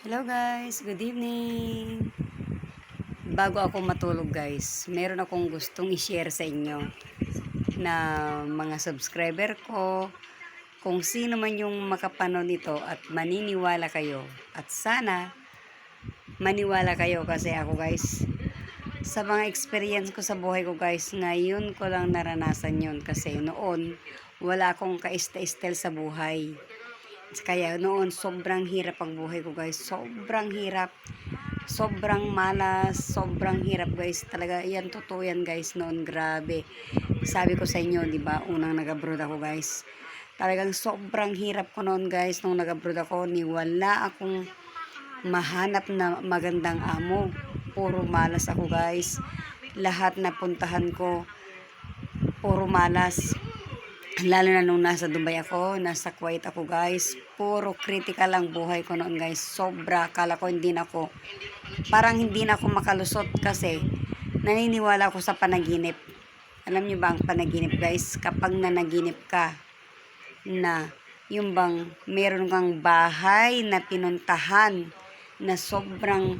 Hello guys, good evening. Bago ako matulog guys, meron akong gustong i-share sa inyo na mga subscriber ko, kung sino man yung makapanood nito at maniniwala kayo. At sana maniwala kayo kasi ako guys, sa mga experience ko sa buhay ko guys, ngayon ko lang naranasan yun kasi noon wala akong kaista-istel sa buhay. Kaya noon, sobrang hirap ang buhay ko guys. Sobrang hirap. Sobrang malas. Sobrang hirap guys. Talaga, yan totoo yan guys noon. Grabe. Sabi ko sa inyo, di ba unang nag-abroad ako guys. Talagang sobrang hirap ko noon guys. Nung nag-abroad ako, ni wala akong mahanap na magandang amo. Puro malas ako guys. Lahat na puntahan ko, puro malas lalo na nung nasa Dubai ako, nasa Kuwait ako guys, puro critical ang buhay ko noon guys, sobra, kala ko hindi na ako, parang hindi na ako makalusot kasi naniniwala ako sa panaginip. Alam niyo ba ang panaginip guys, kapag nanaginip ka na yung bang meron kang bahay na pinuntahan na sobrang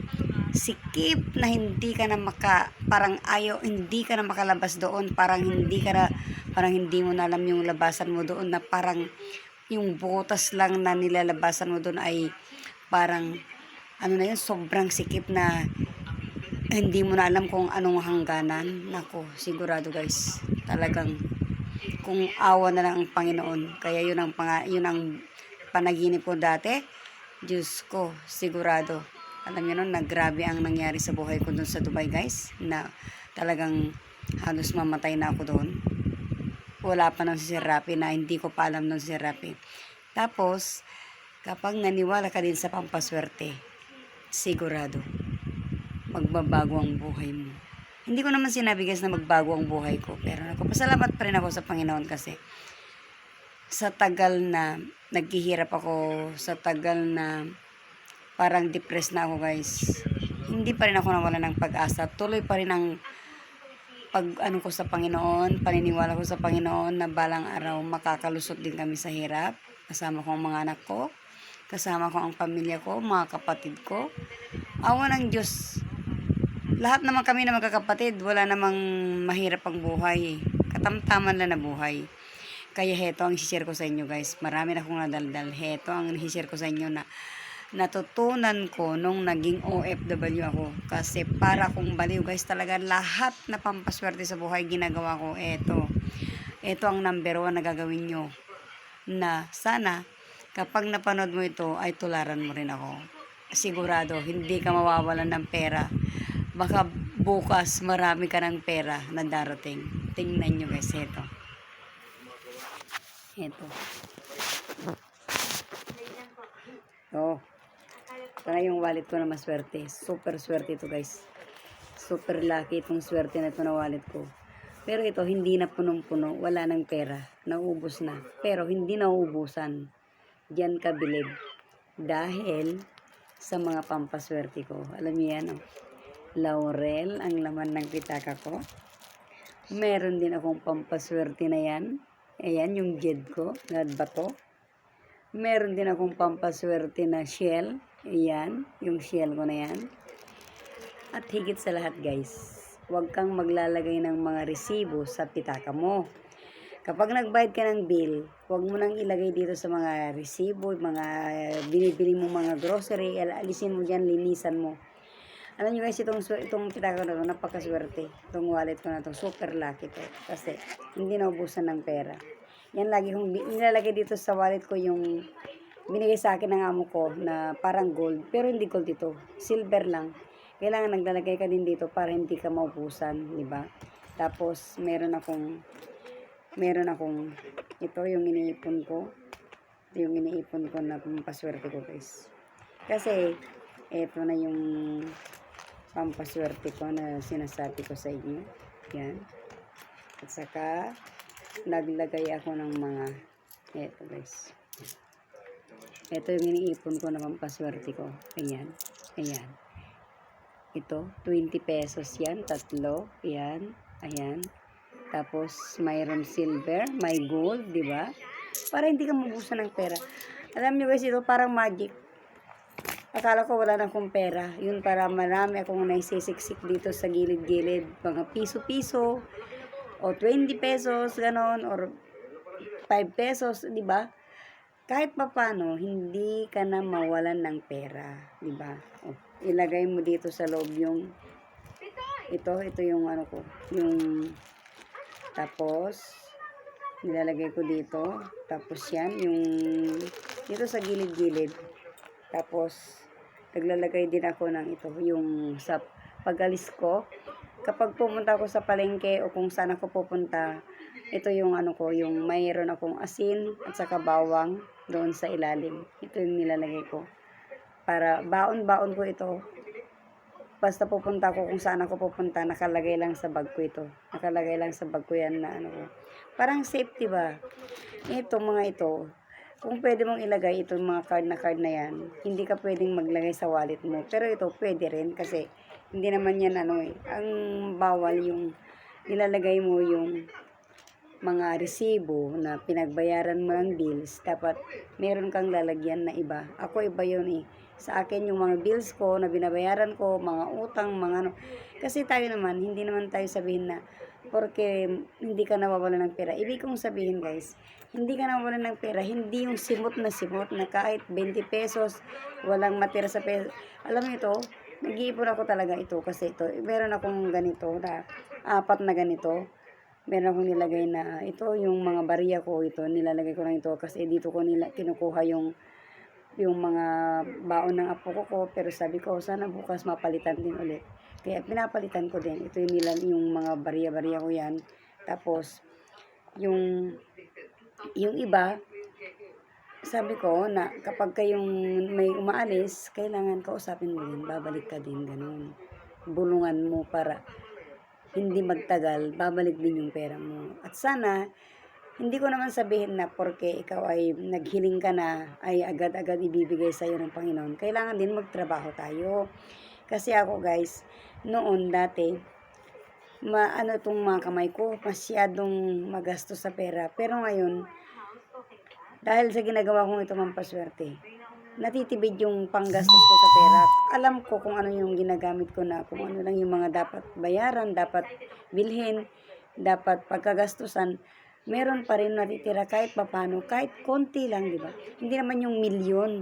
sikip na hindi ka na maka parang ayaw hindi ka na makalabas doon. Parang hindi ka na parang hindi mo na alam yung labasan mo doon na parang yung butas lang na nilalabasan mo doon ay parang ano na yun sobrang sikip na hindi mo na alam kung anong hangganan. Nako sigurado guys. Talagang kung awa na lang ang Panginoon kaya yun ang panga, yun ang panaginip ko dati Diyos ko sigurado alam niyo nun, naggrabe ang nangyari sa buhay ko doon sa Dubai guys, na talagang halos mamatay na ako doon. Wala pa nang si Rapi na hindi ko pa alam nung si Rapi. Tapos, kapag naniwala ka din sa pampaswerte, sigurado, magbabago ang buhay mo. Hindi ko naman sinabi guys na magbago ang buhay ko, pero nagpapasalamat pa rin ako sa Panginoon kasi sa tagal na naghihirap ako, sa tagal na parang depressed na ako guys. Hindi pa rin ako nawala ng pag-asa. Tuloy pa rin ang pag ano ko sa Panginoon, paniniwala ko sa Panginoon na balang araw makakalusot din kami sa hirap. Kasama ko ang mga anak ko, kasama ko ang pamilya ko, mga kapatid ko. Awa ng Diyos. Lahat naman kami na magkakapatid, wala namang mahirap ang buhay. Katamtaman lang na buhay. Kaya heto ang share ko sa inyo guys. Marami na akong nadaldal. Heto ang share ko sa inyo na natutunan ko nung naging OFW ako. Kasi para kong baliw guys, talaga lahat na pampaswerte sa buhay ginagawa ko. Eto. Eto ang number one na gagawin nyo. Na sana, kapag napanood mo ito, ay tularan mo rin ako. Sigurado, hindi ka mawawalan ng pera. Baka bukas marami ka ng pera na darating. Tingnan nyo guys, eto. Eto. Oh. Ito yung wallet ko na maswerte. Super swerte ito guys. Super lucky itong swerte na ito na wallet ko. Pero ito, hindi na punong-puno. Wala ng pera. Naubos na. Pero hindi nauubusan. Diyan ka bilib. Dahil sa mga pampaswerte ko. Alam niyo yan, oh. Laurel ang laman ng pitaka ko. Meron din akong pampaswerte na yan. Ayan, yung jed ko. Na. Meron din akong pampaswerte na shell. Ayan, yung shell ko na yan. At higit sa lahat guys, huwag kang maglalagay ng mga resibo sa pitaka mo. Kapag nagbayad ka ng bill, huwag mo nang ilagay dito sa mga resibo, mga binibili mo mga grocery, alisin mo dyan, linisan mo. Alam niyo guys, itong, itong pitaka ko na to, napakaswerte. Itong wallet ko na to, super lucky to. Kasi hindi naubusan ng pera. Yan lagi kong nilalagay dito sa wallet ko yung binigay sa akin ng amo ko na parang gold. Pero hindi gold ito. Silver lang. Kailangan naglalagay ka din dito para hindi ka maubusan, di ba? Tapos meron akong meron akong ito yung iniipon ko. Ito yung iniipon ko na pampaswerte ko guys. Kasi ito na yung pampaswerte ko na sinasabi ko sa inyo. Yan. At saka naglagay ako ng mga eto guys. Ito yung iniipon ko na pampaswerte ko. Ayan. Ayan. Ito, 20 pesos yan. Tatlo. Ayan. Ayan. Tapos, mayroon silver, may gold, di ba? Para hindi ka mabusan ng pera. Alam niyo guys, ito parang magic. Akala ko wala na akong pera. Yun para marami akong naisisiksik dito sa gilid-gilid. Mga piso-piso o 20 pesos, ganon, or 5 pesos, di ba? Kahit pa paano, hindi ka na mawalan ng pera, di ba? O, ilagay mo dito sa loob yung ito, ito yung ano ko, yung tapos nilalagay ko dito. Tapos yan, yung dito sa gilid-gilid. Tapos, naglalagay din ako ng ito, yung sa pagalis ko. Kapag pumunta ako sa palengke o kung saan ako pupunta, ito yung ano ko, yung mayroon akong asin at saka bawang doon sa ilalim. Ito yung nilalagay ko. Para baon-baon ko ito. Basta pupunta ako kung saan ako pupunta, nakalagay lang sa bag ko ito. Nakalagay lang sa bag ko yan na ano ko. Parang safety ba? Ito mga ito, kung pwede mong ilagay itong mga card na card na yan, hindi ka pwedeng maglagay sa wallet mo. Pero ito pwede rin kasi hindi naman yan ano eh. Ang bawal yung nilalagay mo yung mga resibo na pinagbayaran mo ng bills, dapat meron kang lalagyan na iba. Ako iba yun eh. Sa akin yung mga bills ko na binabayaran ko, mga utang, mga ano. Kasi tayo naman, hindi naman tayo sabihin na porque hindi ka nawawalan ng pera. Ibig kong sabihin guys, hindi ka nawawalan ng pera, hindi yung simot na simot na kahit 20 pesos, walang matira sa peso. Alam mo ito, nag-iipon ako talaga ito kasi ito, meron akong ganito na apat na ganito meron akong nilagay na ito yung mga bariya ko ito nilalagay ko lang ito kasi dito ko nila kinukuha yung yung mga baon ng apo ko ko pero sabi ko sana bukas mapalitan din ulit. Kaya pinapalitan ko din. Ito yung nila yung mga bariya-bariya ko yan. Tapos yung yung iba sabi ko na kapag kayong may umaalis kailangan kausapin mo din babalik ka din ganun. Bulungan mo para hindi magtagal, babalik din yung pera mo. At sana, hindi ko naman sabihin na porque ikaw ay naghiling ka na, ay agad-agad ibibigay sa'yo ng Panginoon. Kailangan din magtrabaho tayo. Kasi ako guys, noon dati, maano tong mga kamay ko, masyadong magasto sa pera. Pero ngayon, dahil sa ginagawa kong ito mampaswerte, natitibid yung panggastos ko sa pera. Alam ko kung ano yung ginagamit ko na, kung ano lang yung mga dapat bayaran, dapat bilhin, dapat pagkagastusan, meron pa rin natitira kahit papano, kahit konti lang, di ba? Hindi naman yung milyon.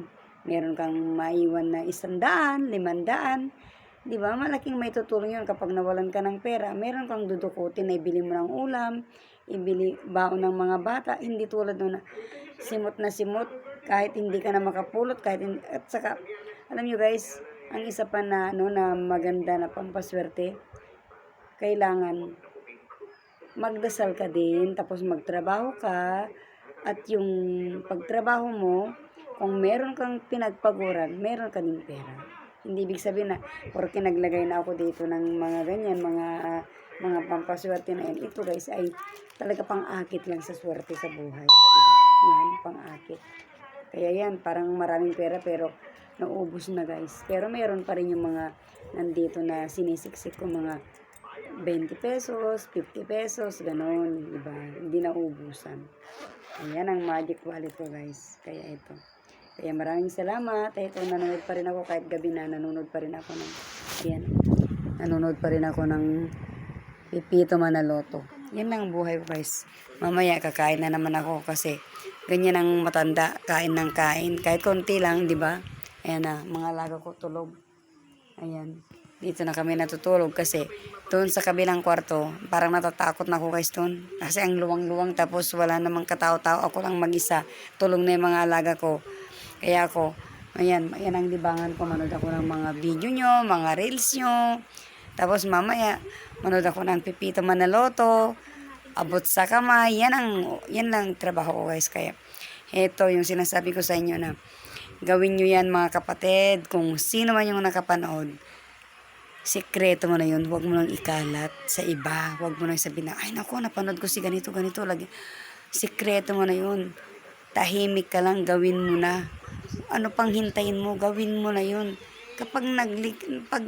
Meron kang maiwan na isandaan, limandaan, di ba? Malaking may tutulong yun kapag nawalan ka ng pera. Meron kang dudukutin na ibili mo ng ulam, ibili baon ng mga bata, hindi tulad nun na simot na simot, kahit hindi ka na makapulot, kahit hindi, at saka, alam nyo guys, ang isa pa na, ano, na maganda na pampaswerte, kailangan magdasal ka din, tapos magtrabaho ka, at yung pagtrabaho mo, kung meron kang pinagpaguran, meron ka din pera. Hindi ibig sabihin na, porque naglagay na ako dito ng mga ganyan, mga mga pampaswerte na yan. Ito guys ay talaga pang-akit lang sa swerte sa buhay. Diba? Yan, pang-akit. Kaya yan, parang maraming pera pero naubos na guys. Pero meron pa rin yung mga nandito na sinisiksik ko mga 20 pesos, 50 pesos, ganon, di ba? Hindi na ubusan. Ayan ang magic wallet ko guys. Kaya ito. Kaya maraming salamat. Ito, nanonood pa rin ako kahit gabi na nanonood pa rin ako ng ayan. Nanonood pa rin ako ng Pipito Manaloto. Yan lang ang buhay ko guys. Mamaya kakain na naman ako kasi ganyan ang matanda. Kain ng kain. Kahit konti lang, di ba? Ayan na, mga alaga ko tulog. Ayan. Dito na kami natutulog kasi doon sa kabilang kwarto, parang natatakot na ako guys doon. Kasi ang luwang-luwang tapos wala namang katao-tao. Ako lang mag-isa. Tulong na yung mga alaga ko. Kaya ako, ayan, ayan ang libangan ko. Manood ako ng mga video nyo, mga reels nyo. Tapos mamaya, manood ako ng Pipito Manaloto, abot sa kamay. Yan ang, yan lang trabaho ko guys. Kaya, ito yung sinasabi ko sa inyo na gawin nyo yan mga kapatid. Kung sino man yung nakapanood, sikreto mo na yun. Huwag mo nang ikalat sa iba. Huwag mo nang sabihin na, ay naku, napanood ko si ganito, ganito. Lagi. Sikreto mo na yun. Tahimik ka lang, gawin mo na. Ano pang hintayin mo, gawin mo na yun. Kapag naglik, pag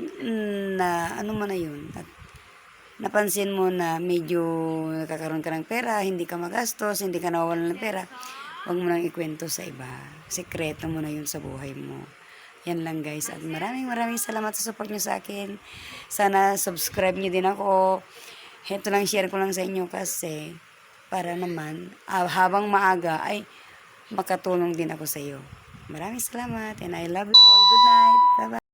na, ano mo na yun, at napansin mo na medyo nakakaroon ka ng pera, hindi ka magastos, hindi ka nawawalan ng pera, huwag mo nang ikwento sa iba. Sekreto mo na yun sa buhay mo. Yan lang guys. At maraming maraming salamat sa support nyo sa akin. Sana subscribe nyo din ako. Ito lang share ko lang sa inyo kasi para naman ah, habang maaga ay makatulong din ako sa iyo. Maraming salamat and I love you all. Good night. Bye-bye.